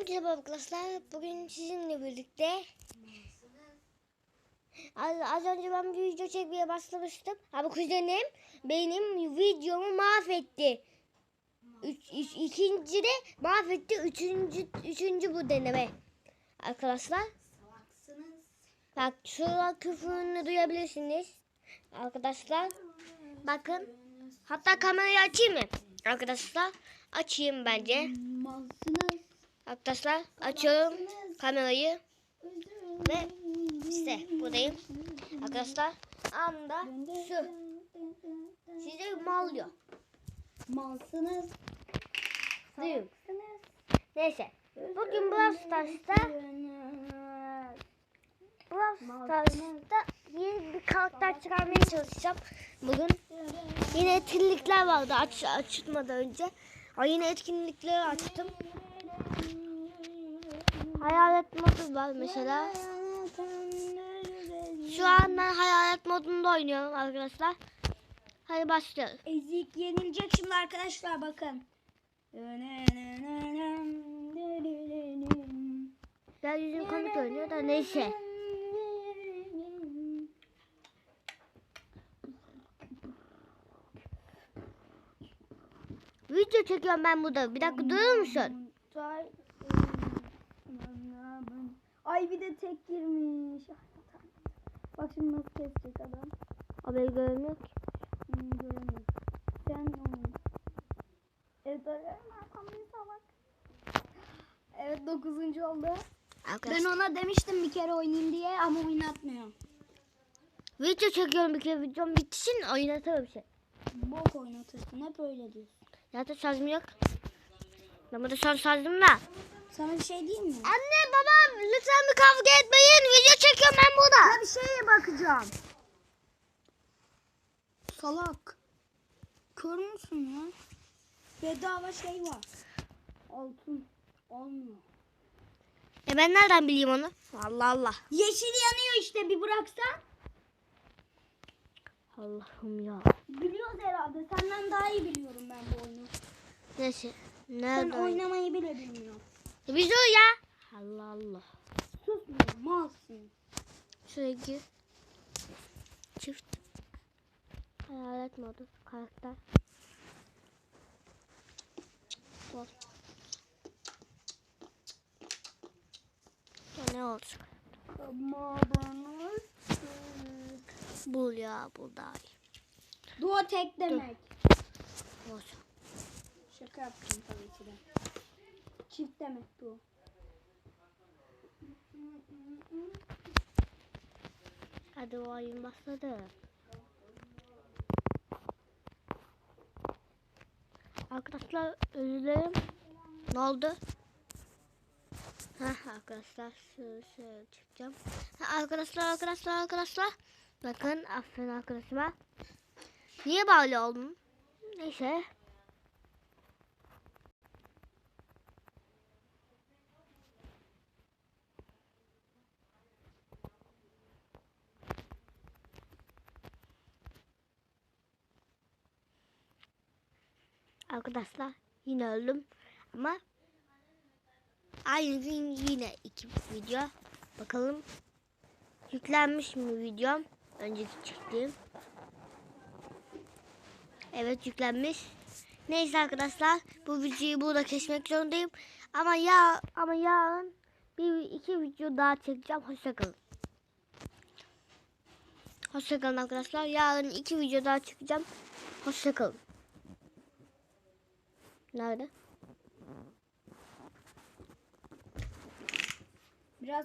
Merhaba arkadaşlar. Bugün sizinle birlikte az, az önce ben bir video çekmeye başlamıştım. Ama kuzenim benim videomu mahvetti. Üç, üç, ikinci de mahvetti. Üçüncü, üçüncü bu deneme. Arkadaşlar bak şurada küfürünü duyabilirsiniz. Arkadaşlar bakın. Hatta kamerayı açayım mı? Arkadaşlar açayım bence. Malsınız. Arkadaşlar açıyorum kamerayı ve işte buradayım. Arkadaşlar anda şu size mal diyor. Malsınız. Salaksınız. Neyse. Bugün Brawl Stars'ta Brawl Stars'ta yeni bir karakter çıkarmaya çalışacağım. Bugün yine etkinlikler vardı aç açılmadan önce. Ay yine etkinlikleri açtım. Hayalet modu var mesela. Şu an ben hayalet modunda oynuyorum arkadaşlar. Hadi başlayalım. Ezik yenilecek şimdi arkadaşlar bakın. Ben yüzüm komik oynuyor da neyse. Video çekiyorum ben burada. Bir dakika durur musun? Ay bir de tek girmiş. Bak şimdi nasıl kesecek adam. Haberi görmüyor ki. Hmm, göremiyorum. Sen onu. Evet bir salak. Evet dokuzuncu oldu. Ben Arkadaşlar. ona demiştim bir kere oynayayım diye ama oynatmıyor. Video çekiyorum bir kere videom bitsin oynatırım bir şey. Bok oynatırsın hep öyle diyorsun. Zaten şarjım yok. Burada son şarjım da. Sana bir şey diyeyim mi? Anne babam lütfen bir kavga etmeyin. Video çekiyorum ben burada. bir şeye bakacağım. Salak. Kör müsün ya? Bedava şey var. Altın. Olmuyor. E ben nereden bileyim onu? Allah Allah. Yeşil yanıyor işte bir bıraksan. Allah'ım ya. Biliyoruz herhalde. Senden daha iyi biliyorum ben bu oyunu. Neyse. Nerede? oynamayı bile bilmiyorsun. E, Biz o ya. Allah Allah. Susmuyor. Malsın. Şuraya gir. Çift. Hayalet modu. Karakter. Bol. Ya ne olacak? Ama bana Bul ya bul daha iyi. Dua tek demek. Olsun. Şaka yaptım tabii ki de. Çift demek bu. Hadi o oyun başladı. Arkadaşlar özür. Ne oldu? Heh arkadaşlar şöyle, şöyle çıkacağım. Ha, arkadaşlar arkadaşlar arkadaşlar. Bakın aferin arkadaşıma. Niye böyle oldum? Neyse. Arkadaşlar yine öldüm ama aynı gün yine iki video. Bakalım yüklenmiş mi videom? Önceki çektiğim. Evet yüklenmiş. Neyse arkadaşlar bu videoyu burada kesmek zorundayım. Ama ya ama yarın bir iki video daha çekeceğim. Hoşçakalın. Hoşçakalın arkadaşlar. Yarın iki video daha çekeceğim. Hoşçakalın. Nerede?